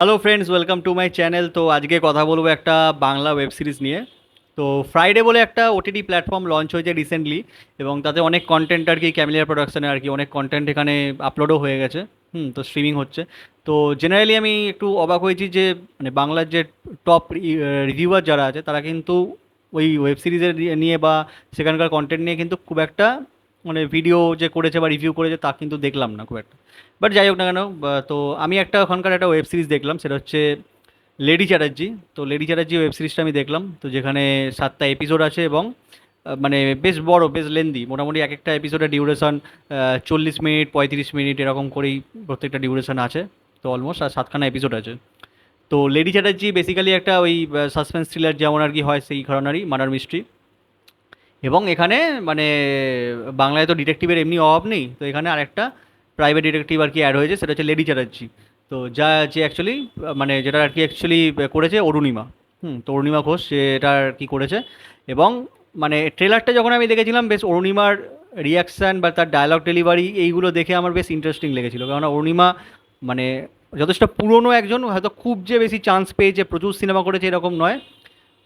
Hello friends welcome to my channel তো আজকে কথা বলব একটা বাংলা ওয়েব সিরিজ নিয়ে। তো ফ্রাইডে বলে একটা ওটিটি প্ল্যাটফর্ম লঞ্চ হয়েছে রিসেন্টলি এবং তাতে অনেক কন্টেন্ট আর কি ক্যামিলিয়ার প্রোডাকশনে আর কি অনেক কন্টেন্ট এখানে আপলোডও হয়ে গেছে। হুম, তো স্ট্রিমিং হচ্ছে। তো জেনারেলি আমি একটু অবাক হয়েছি যে মানে বাংলার যে টপ রিভিউয়ার যারা আছে, তারা কিন্তু ওই ওয়েব সিরিজের নিয়ে বা সেখানকার কন্টেন্ট নিয়ে কিন্তু খুব একটা মানে ভিডিও যে করেছে বা রিভিউ করেছে তা কিন্তু দেখলাম না খুব একটা। বাট যাই হোক না কেন তো আমি একটা ওখানকার একটা ওয়েব সিরিজ দেখলাম, সেটা হচ্ছে লেডি চ্যাটার্জি তো লেডি চ্যাটার্জি ওয়েব সিরিজটা আমি দেখলাম, তো যেখানে সাতটা এপিসোড আছে এবং মানে বেশ বড়, বেশ লেন্দি মোটামুটি এক একটা এপিসোডের ডিউরেশন চল্লিশ মিনিট, পঁয়ত্রিশ মিনিট, এরকম করেই প্রত্যেকটা ডিউরেশন আছে, তো অলমোস্ট আর সাতখানা এপিসোড আছে। তো লেডি চ্যাটার্জি বেসিক্যালি একটা ওই সাসপেন্স থ্রিলার যেমন আর কি হয়, সেই ঘরানারই মার্ডার মিস্ট্রি এবং এখানে মানে বাংলায় তো ডিটেকটিভের এমনি অভাব নেই, তো এখানে আরেকটা প্রাইভেট ডিটেকটিভ আর কি অ্যাড হয়েছে, সেটা হচ্ছে লেডি চ্যাটার্জি তো যা, যে অ্যাকচুয়ালি মানে যেটা আর কি অ্যাকচুয়ালি করেছে অরুণিমা। হুম, তো অরুণিমা ঘোষ, সে এটা আর কি করেছে। এবং মানে ট্রেলারটা যখন আমি দেখেছিলাম, বেশ অরুণিমার রিয়াকশান বা তার ডায়লগ ডেলিভারি এইগুলো দেখে আমার বেশ ইন্টারেস্টিং লেগেছিলো। কেননা অরুণিমা মানে যথেষ্ট পুরনো একজন, হয়তো খুব যে বেশি চান্স পেয়েছে, প্রচুর সিনেমা করেছে, এরকম নয়।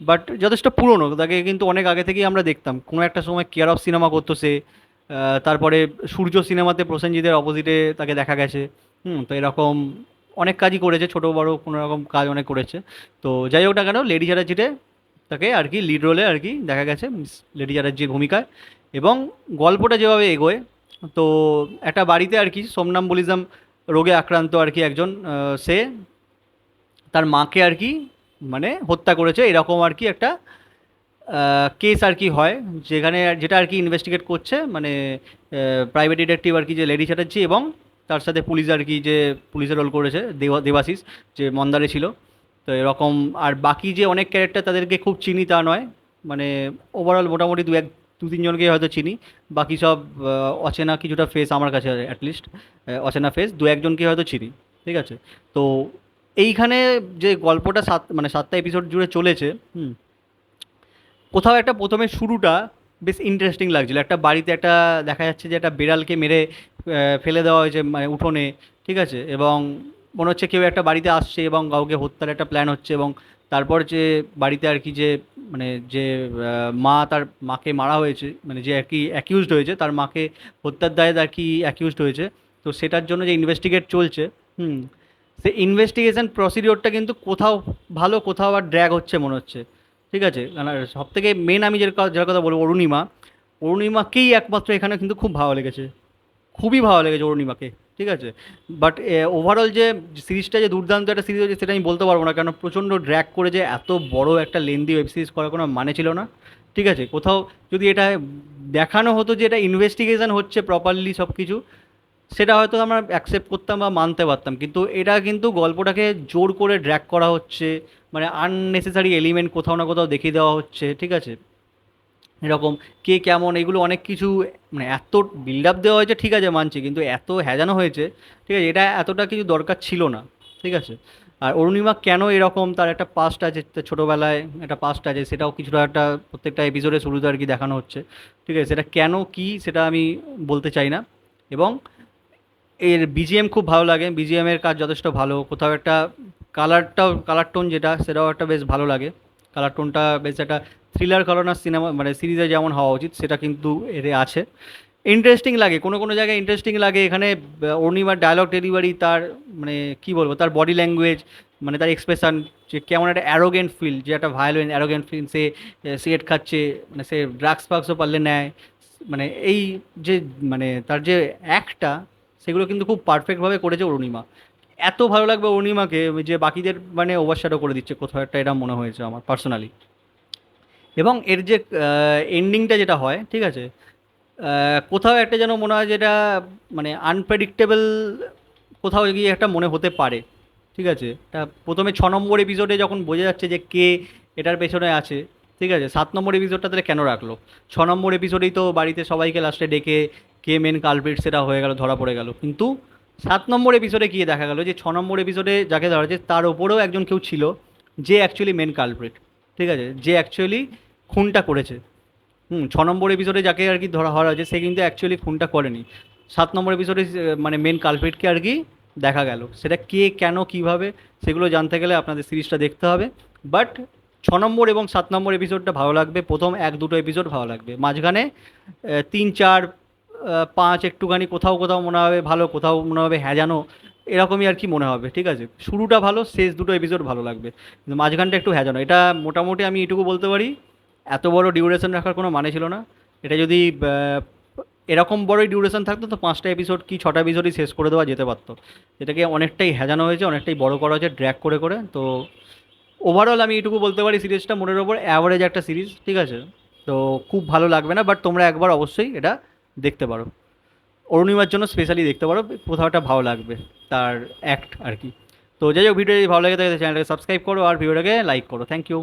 বাট যথেষ্ট পুরনো, তাকে কিন্তু অনেক আগে থেকেই আমরা দেখতাম। কোনো একটা সময় কেয়ার অফ সিনেমা করতো সে তারপরে সূর্য সিনেমাতে প্রসেনজিতের অপোজিটে তাকে দেখা গেছে। হুম, তো এরকম অনেক কাজই করেছে, ছোটো বড়ো কোনো রকম কাজ অনেক করেছে। তো যাই হোক না কেন লেডি চ্যাটার্জিতে তাকে আর কি লিড রোলে আর কি দেখা গেছে মিস লেডি চ্যাটার্জির ভূমিকায়। এবং গল্পটা যেভাবে এগোয়, তো একটা বাড়িতে আর কি সোমনাম্বলিজম রোগে আক্রান্ত আর কি একজন সে তার মাকে আর কি মানে হত্যা করেছে, এরকম আর কি একটা কেস আর কি হয়, যেখানে যেটা আর কি ইনভেস্টিগেট করছে মানে প্রাইভেট ডিটেকটিভ আর কি যে লেডি চ্যাটার্জি এবং তার সাথে পুলিশ আর কি যে পুলিশের রোল করেছে, দেবা, দেবাশিস, যে মন্দারে ছিল। তো এরকম, আর বাকি যে অনেক ক্যারেক্টার তাদেরকে খুব চিনি তা নয় মানে ওভারঅল মোটামুটি দু এক, দু তিনজনকে হয়তো চিনি, বাকি সব অচেনা কিছুটা ফেস আমার কাছে অ্যাটলিস্ট অচেনা ফেস দু একজনকে হয়তো চিনি, ঠিক আছে? তো এইখানে যে গল্পটা সাত মানে সাতটা এপিসোড জুড়ে চলেছে, হুম, কোথাও একটা প্রথমে শুরুটা বেশ ইন্টারেস্টিং লাগছিল। একটা বাড়িতে একটা দেখা যাচ্ছে যে একটা বিড়ালকে মেরে ফেলে দেওয়া হয়েছে মানে উঠোনে, ঠিক আছে? এবং মনে হচ্ছে কেউ একটা বাড়িতে আসছে এবং কাউকে হত্যার একটা প্ল্যান হচ্ছে এবং তারপর যে বাড়িতে আর কি যে মানে যে মা তার মাকে মারা হয়েছে মানে যে আর কি অ্যাকিউজড হয়েছে, তার মাকে হত্যার দায়ে আর কি অ্যাকিউজড হয়েছে। তো সেটার জন্য যে ইনভেস্টিগেট চলছে, হুম সে ইনভেস্টিগেশন প্রসিডিওরটা কিন্তু কোথাও ভালো, কোথাও আবার ড্র্যাগ হচ্ছে মনে হচ্ছে। ঠিক আছে? সব থেকে মেন আমি যেটা যার কথা বলব, অরুণিমা। অরুণিমাকেই একমাত্র এখানে কিন্তু খুব ভালো লেগেছে। খুবই ভালো লেগেছে অরুণিমাকে। ঠিক আছে? বাট ওভারঅল যে সিরিজটা যে দুর্দান্ত একটা সিরিজ হয়েছে সেটা আমি বলতে পারব না। কারণ প্রচণ্ড ড্র্যাক করে যে এত বড় একটা লেন্দি ওয়েব সিরিজ করার কোনো মানে ছিল না। ঠিক আছে? কোথাও যদি এটা দেখানো হতো যে এটা ইনভেস্টিগেশন হচ্ছে প্রপারলি সব কিছু সেটা হয়তো আমরা অ্যাকসেপ্ট করতাম বা মানতে পারতাম। কিন্তু এটা কিন্তু গল্পটাকে জোর করে ড্র্যাক করা হচ্ছে মানে আননেসেসারি এলিমেন্ট কোথাও না কোথাও দেখিয়ে দেওয়া হচ্ছে, ঠিক আছে? এরকম কে কেমন এগুলো অনেক কিছু মানে এত বিল্ড আপ দেওয়া হয়েছে, ঠিক আছে, মানছি, কিন্তু এত হ্যাজানো হয়েছে, ঠিক আছে, এটা এতটা কিছু দরকার ছিল না, ঠিক আছে? আর অরুণিমা কেন এরকম তার একটা পাস্ট আছে ছোটোবেলায় একটা পাস্ট আছে, সেটাও কিছুটা একটা প্রত্যেকটা এপিসোডে শুরুতে আর কি দেখানো হচ্ছে, ঠিক আছে? সেটা কেন, কি, সেটা আমি বলতে চাই না। এবং এর বিজিএম খুব ভালো লাগে। বিজিএমের কাজ যথেষ্ট ভালো। কোথাও একটা কালারটাও কালার টোন যেটা, সেটাও একটা বেশ ভালো লাগে। কালার টোনটা বেশ একটা থ্রিলার কালার সিনেমা মানে সিরিজে যেমন হওয়া উচিত, সেটা কিন্তু এতে আছে। ইন্টারেস্টিং লাগে, কোনো কোনো জায়গায় ইন্টারেস্টিং লাগে। এখানে অরুণিমার ডায়লগ ডেলিভারি তার মানে কি বলব, তার বডি ল্যাঙ্গুয়েজ মানে তার এক্সপ্রেশন যে কেমন একটা অ্যারোগেন্ট ফিল যে একটা ভায়োলেন্ট অ্যারোগেন্ট ফিল সে সিগারেট খাচ্ছে মানে সে ড্রাগস ফাগসও পারলে নেয়। মানে এই যে মানে তার যে অ্যাক্টটা সেগুলো কিন্তু খুব পারফেক্টভাবে করেছে অরুণিমা। এত ভালো লাগবে অরুণিমাকে, যে বাকিদের মানে ওভারশ্যাডো করে দিচ্ছে, কোথাও একটা এটা মনে হয়েছে আমার পার্সোনালি এবং এর যে এন্ডিংটা যেটা হয়, ঠিক আছে? কোথাও একটা যেন মনে হয় যেটা মানে আনপ্রেডিক্টেবল কোথাও গিয়ে একটা মনে হতে পারে, ঠিক আছে? তা প্রথমে ছ নম্বর এপিসোডে যখন বোঝা যাচ্ছে যে কে এটার পেছনে আছে, ঠিক আছে? সাত নম্বর এপিসোডটা তাহলে কেন রাখল? ছ নম্বর এপিসোডেই তো বাড়িতে সবাইকে লাস্টে ডেকে কে মেন কালপিট সেটা হয়ে গেল, ধরা পড়ে গেল। কিন্তু সাত নম্বর এপিসোডে গিয়ে দেখা গেল যে ছ নম্বর এপিসোডে যাকে ধরা হয়েছে, তার ওপরেও একজন কেউ ছিল যে অ্যাকচুয়ালি মেন কালপ্রিট ঠিক আছে? যে অ্যাকচুয়ালি খুনটা করেছে। হুম, ছ নম্বর এপিসোডে যাকে আর কি ধরা হওয়া হয়েছে, সে কিন্তু অ্যাকচুয়ালি খুনটা করেনি। সাত নম্বর এপিসোডে মানে মেন কালপ্রিটকে আর কি দেখা গেল। সেটা কে, কেন, কীভাবে, সেগুলো জানতে গেলে আপনাদের সিরিজটা দেখতে হবে। বাট ছ নম্বর এবং সাত নম্বর এপিসোডটা ভালো লাগবে। প্রথম এক দুটো এপিসোড ভালো লাগবে। মাঝখানে তিন, চার পাঁচ একটুখানি কোথাও কোথাও মনে হবে ভালো, কোথাও মনে হবে হ্যাজানো এরকমই আর কি মনে হবে, ঠিক আছে? শুরুটা ভালো, শেষ দুটো এপিসোড ভালো লাগবে। কিন্তু মাঝখানটা একটু হ্যাজানো এটা মোটামুটি আমি এটুকু বলতে পারি, এত বড় ডিউরেশন রাখার কোনো মানে ছিল না। এটা যদি এরকম বড়ই ডিউরেশন থাকতো তো পাঁচটা এপিসোড কি ছটা এপিসোডই শেষ করে দেওয়া যেতে পারতো। এটাকে অনেকটাই হ্যাজানো হয়েছে, অনেকটাই বড় করা হয়েছে ড্র্যাক করে করে, তো ওভারঅল আমি এটুকু বলতে পারি সিরিজটা মনের ওপর অ্যাভারেজ একটা সিরিজ ঠিক আছে? তো খুব ভালো লাগবে না বাট তোমরা একবার অবশ্যই এটা দেখতে পারো। অরুণিমার জন্য স্পেশালি দেখতে পারো, কোথাও একটা ভালো লাগবে, তার অ্যাক্ট আর কি। তো যাই হোক ভিডিও যদি ভালো লাগে থাকে চ্যানেলটাকে সাবস্ক্রাইব করো আর ভিডিওটাকে লাইক করো। Thank you